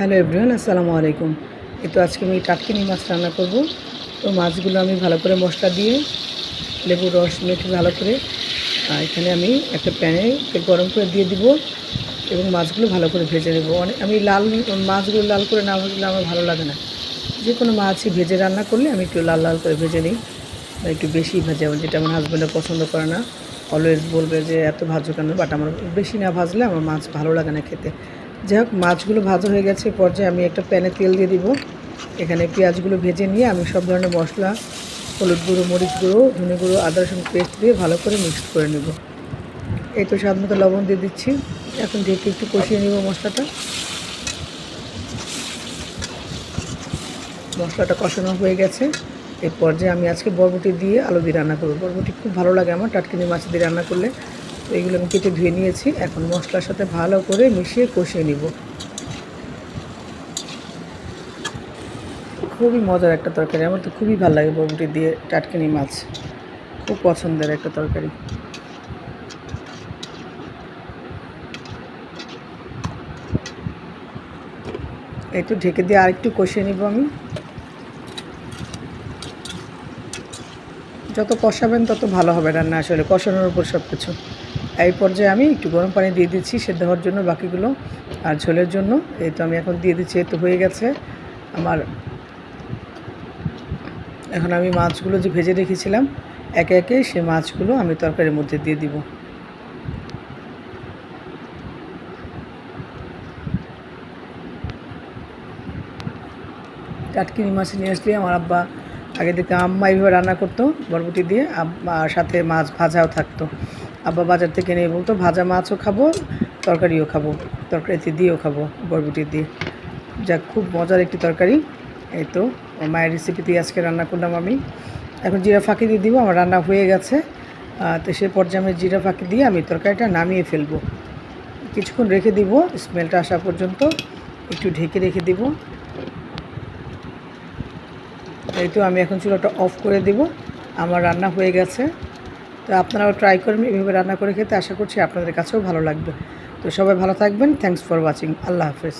Hello everyone, আসসালামু আলাইকুম। তো আজকে আমি টাটকিনি মাছ রান্না করব। তো মাছগুলো আমি ভালো করে মশলা দিয়ে লেবুর রস মেখে ভালো করে এখানে আমি একটা প্যানে গরম করে দিয়ে দিব এবং মাছগুলো ভালো করে ভেজে নেব। আমি লাল মাছগুলো লাল করে না ভাজলে আমার ভালো লাগে না। যে কোনো মাছই ভেজে রান্না করলে আমি একটু লাল লাল করে ভেজে নিই। একটু বেশি ভাজে যেটা আমার হাজব্যান্ডে পছন্দ করে না। অলওয়েজ বলবে যে, এত ভাজো কেন? বাট আমার বেশি না ভাজলে আমার মাছ ভালো লাগে না খেতে। যাই হোক, মাছগুলো ভাজা হয়ে গেছে পর্যায়ে আমি একটা প্যানে তেল দিয়ে দিব। এখানে পেঁয়াজগুলো ভেজে নিয়ে আমি সব ধরনের মশলা, হলুদ গুঁড়ো, মরিচ গুঁড়ো, ধনে গুঁড়ো, আদা রসুন পেস্ট দিয়ে ভালো করে মিক্স করে নেব। এই তো স্বাদ মতো লবণ দিয়ে দিচ্ছি। এখন ঢেকে একটু কষিয়ে নেব মশলাটা। মশলাটা কষানো হয়ে গেছে। এই পর্যায়ে আমি আজকে বরবটি দিয়ে আলু দিয়ে রান্না করব। বরবটি খুব ভালো লাগে আমার, টাটকিনি মাছ দিয়ে রান্না করলে। তো এইগুলো আমি কেটে ধুয়ে নিয়েছি। এখন মশলার সাথে ভালো করে মিশিয়ে কষিয়ে নিব। খুবই মজার একটা তরকারি। আমার তো খুবই ভালো লাগে বরবটি দিয়ে টাটকিনি মাছ। খুব পছন্দের একটা তরকারি। একটু ঢেকে দিয়ে আরেকটু কষিয়ে নিব আমি। যত কষাবেন তত ভালো হবে রান্না আসলে, কষানোর উপর সব কিছু এই পর্যায়ে আমি একটু গরম পানি দিয়ে দিচ্ছি, সেদ্ধ হওয়ার জন্য বাকিগুলো আর ঝোলের জন্য। এই তো আমি এখন দিয়ে দিচ্ছি তো হয়ে গেছে আমার। এখন আমি মাছগুলো যে ভেজে রেখেছিলাম, একে একে সে মাছগুলো আমি তরকারির মধ্যে দিয়ে দিব। টাটকিনি মাছ নিয়ে আসলে আমার আব্বা আগে দেখতে আম্মা এইভাবে রান্না করতো, বরবটি দিয়ে আর সাথে মাছ ভাজাও থাকতো। আব্বা বাজার থেকে নিয়ে বলতো, ভাজা মাছও খাব, তরকারিও খাব তরকারিতে দিয়েও খাব, বরবটি দিয়ে। যাক, খুব মজার একটি তরকারি। এই তো মায়ের রেসিপি দিয়ে আজকে রান্না করলাম আমি। এখন জিরা ফাঁকি দিয়ে দিব, আমার রান্না হয়ে গেছে। তো সে পর্যায়ে আমি জিরা ফাঁকি দিয়ে আমি তরকারিটা নামিয়ে ফেলব। কিছুক্ষণ রেখে দিব, স্মেলটা আসা পর্যন্ত। একটু ঢেকে রেখে দিব। এই তো, আমি এখন চুলাটা অফ করে দিব। আমার রান্না হয়ে গেছে। তো আপনারাও ট্রাই করবেন এইভাবে রান্না করে খেতে, আশা করছি আপনাদের কাছেও ভালো লাগবে। তো সবাই ভালো থাকবেন থ্যাংকস ফর ওয়াচিং আল্লাহ হাফেজ।